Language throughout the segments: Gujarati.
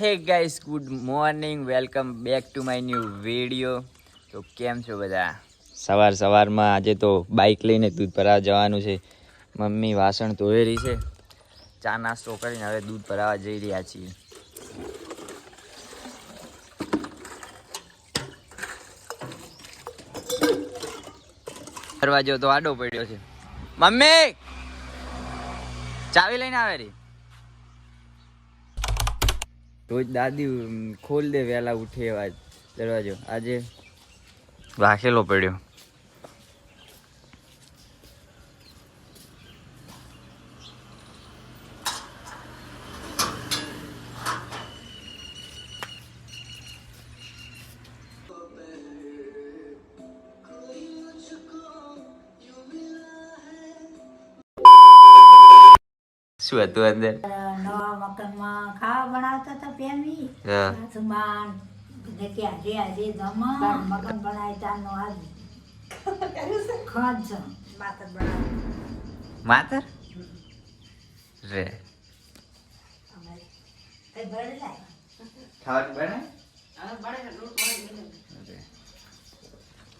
Hey guys good morning welcome back to my new video તો કેમ છો બધા? સવાર સવારમાં આજે તો બાઇક લઈને દૂધ ભરાવા જવાનું છે. મમ્મી વાસણ ધોઈ રહી છે. ચા નાસ્તો કરીને હવે દૂધ ભરાવા જઈ રહ્યા છીએ. દરવાજો તો આડો પડ્યો છે. મમ્મી! ચાવી લઈને આવે રી. રોજ દાદી ખોલ દે વહેલા ઉઠે એવા દરવાજો. આજે રાખેલો પડ્યો. શું હતું અંદર? નવા મકાનમાં ખાવા બનાવતા હતા પેમી. હા. સુમાન કે આજે આજે જમા મગન બનાવી ચાનો આજ. ખજ. માતર બનાવ. માતર? રે.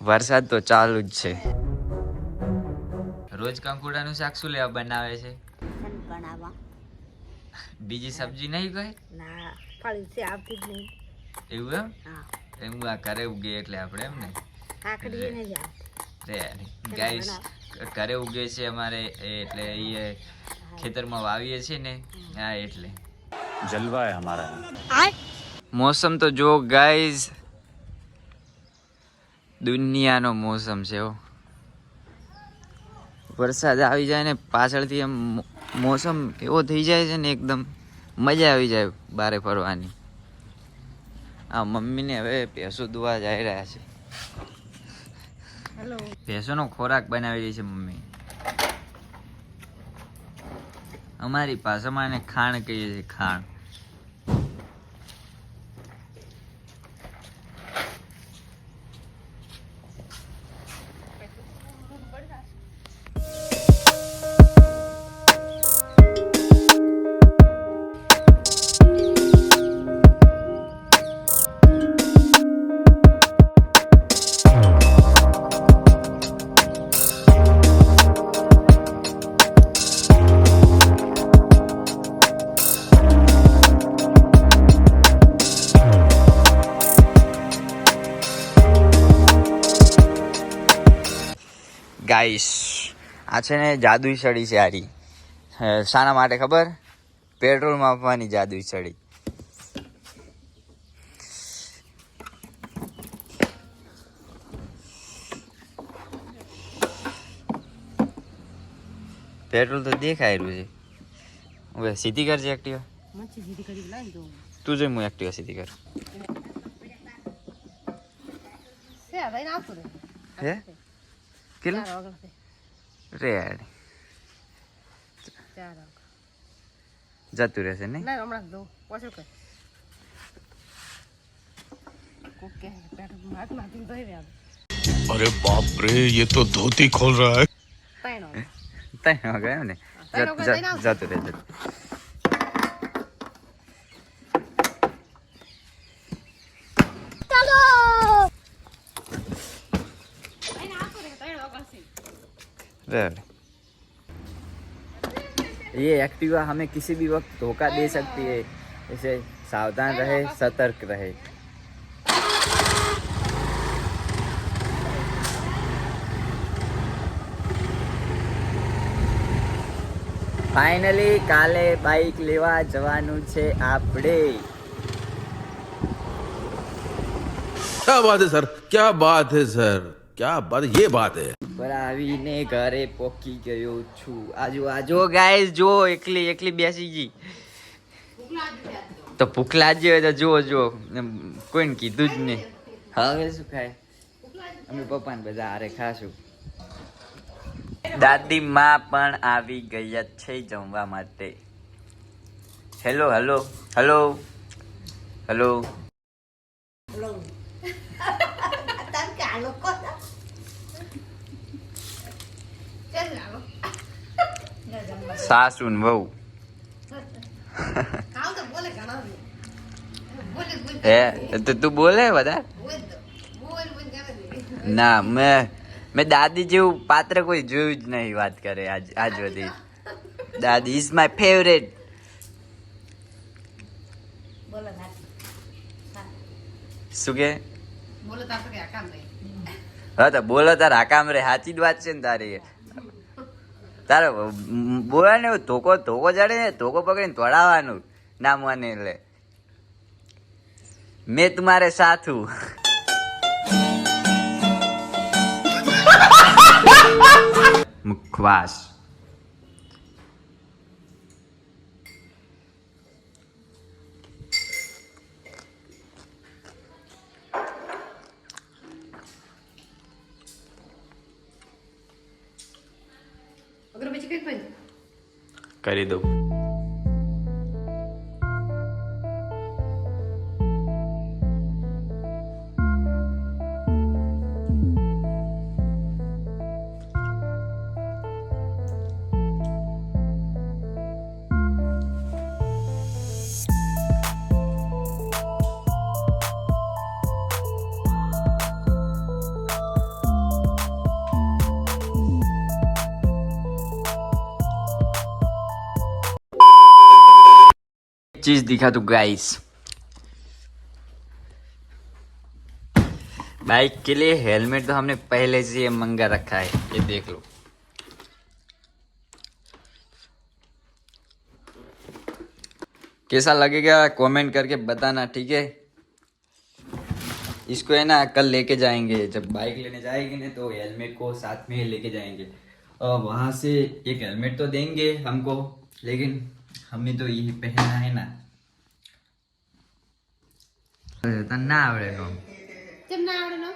વરસાદ તો ચાલુ જ છે. રોજ કંકુડાનું શાક શું લેવા બનાવે છે? બનાવવા બીજી સબ્જી નહીં કોઈ ના ફળ છે આવતી જ નહીં. એવું એમ? એમ આ ઘરે ઉગે એટલે આપણે એમ ને? કાકડી ને જાવ ગાઈસ ઘરે ઉગે છે અમારે એટલે એ ખેતરમાં વાવીએ છીએ ને હા. એટલે. જલવા હે અમારા મોસમ તો જો ગાઈસ દુનિયાનો મોસમ છે ઓ વરસાદ આવી જાય ને પાછળથી એમ મોસમ એવો થઈ જાય છે ને એકદમ મજા આવી જાય બારે ફરવાની. આ મમ્મીને હવે ભેંસો દુવા જઈ રહ્યા છે. હેલો ભેંસોનો ખોરાક બનાવી રહી છે મમ્મી. અમારી ભાષામાં એને ખાણ કહીએ છીએ ખાણ. ગાઈસ આ છે ને જાદુઈ સળી છે આરી. શાના માટે ખબર? પેટ્રોલ માપવાની જાદુઈ સળી પેટ્રોલ તો દેખાય રહ્યું છે. હવે સીધી કરજે એક્ટિવા તું જોઈ હું એક્ટિવા સીધી કર. હે? કેટલું ચાર વાગણ છે રેડ ચાર વાગણ જતું રહેશે નહીં ના હમણાં દો પાછું કર કોક કે પેટ્રોલ હાથ નાખીને ધોઈ રહ્યા अरे बाप रे ये तो धोती खोल रहा है ત્રણ વાગે. ત્રણ વાગે એમ ને ત્રણ વાગે લઈને આવજો. જતું રહે જતું रेड ये एक्टिवा हमें किसी भी वक्त धोखा दे सकती है इसे सावधान रहे सतर्क रहे ફાઇનલી કાલે બાઇક લેવા જવાનું છે આપણે क्या बात है सर क्या बात है सर ક્યા બાત યે બાત હે પર આવીને ઘરે પોકી ગયો છું. આજુ આજો ગાઈસ જો એકલી એકલી બેસી ગઈ. તો ભૂખ લાગી હોય તો જો જો કોઈને કીધું જ નહીં. હવે શું ખાય? અમે પપ્પાને બધા આરે ખાશું. દાદી માં પણ આવી ગયા છે જમવા માટે. Hello hello hello hello hello tan cả luôn con સાસુ ને વહુ ખાવ તો બોલે ઘણા હે તો તું બોલે બધા ના મેં મેં દાદી જેવું પાત્ર કોઈ જોયું જ નહીં વાત કરે આજ આજ બધી દાદી ઇઝ માય ફેવરેટ બોલો ના શું કે? બોલો તો આપણે આ કામ નહીં. હા તો બોલો તાર હાકામ રે સાચી જ વાત છે ને તારી. તારે બોલા ને ધોકો ધોકો ચડે ને ધોકો પકડીને તોડાવાનું ના મને એટલે. મેં તમારે સાથું મુખવાસ. કરી દઉં चीज़ दिखा तू गाइस बाइक के लिए हेलमेट तो हमने पहले से ही मंगा रखा है, ये देख लो. कैसा लगेगा कमेंट करके बताना, ठीक है? इसको है ना, कल लेके जाएँगे. जब बाइक लेने जाएँगे ना तो हेलमेट को साथ में लेके जाएँगे. और वहाँ से एक हेलमेट तो देंगे हमको, लेकिन हमें तो यही पहनना है ना તને ના આવડે નો કેમ ના આવડે નો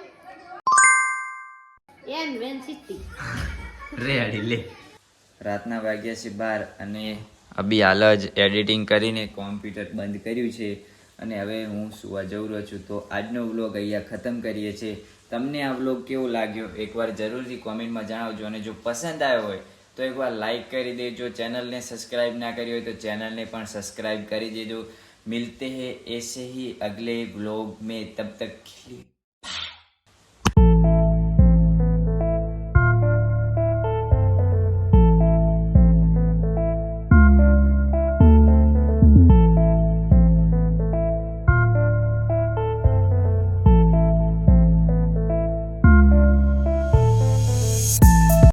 એન વેન સિટી રેડી લે રાતના વાગ્યા છે બાર અને અભી હાલ જ એડિટિંગ કરીને કોમ્પ્યુટર બંધ કર્યું છે અને હવે હું સુવા જઉં રહ્યો છું તો આજનો વ્લોગ અહીંયા ખતમ કરીએ છીએ તમને આ વ્લોગ કેવો લાગ્યો એકવાર જરૂરથી કોમેન્ટમાં જણાવજો અને જો પસંદ આવ્યો હોય તો એકવાર લાઇક કરી દેજો. ચેનલને સબસ્ક્રાઇબ ના કરી હોય તો ચેનલને પણ સબસ્ક્રાઇબ કરી દેજો. મિલતે હે એસે હી અગલે બ્લોગ મેં તબ તક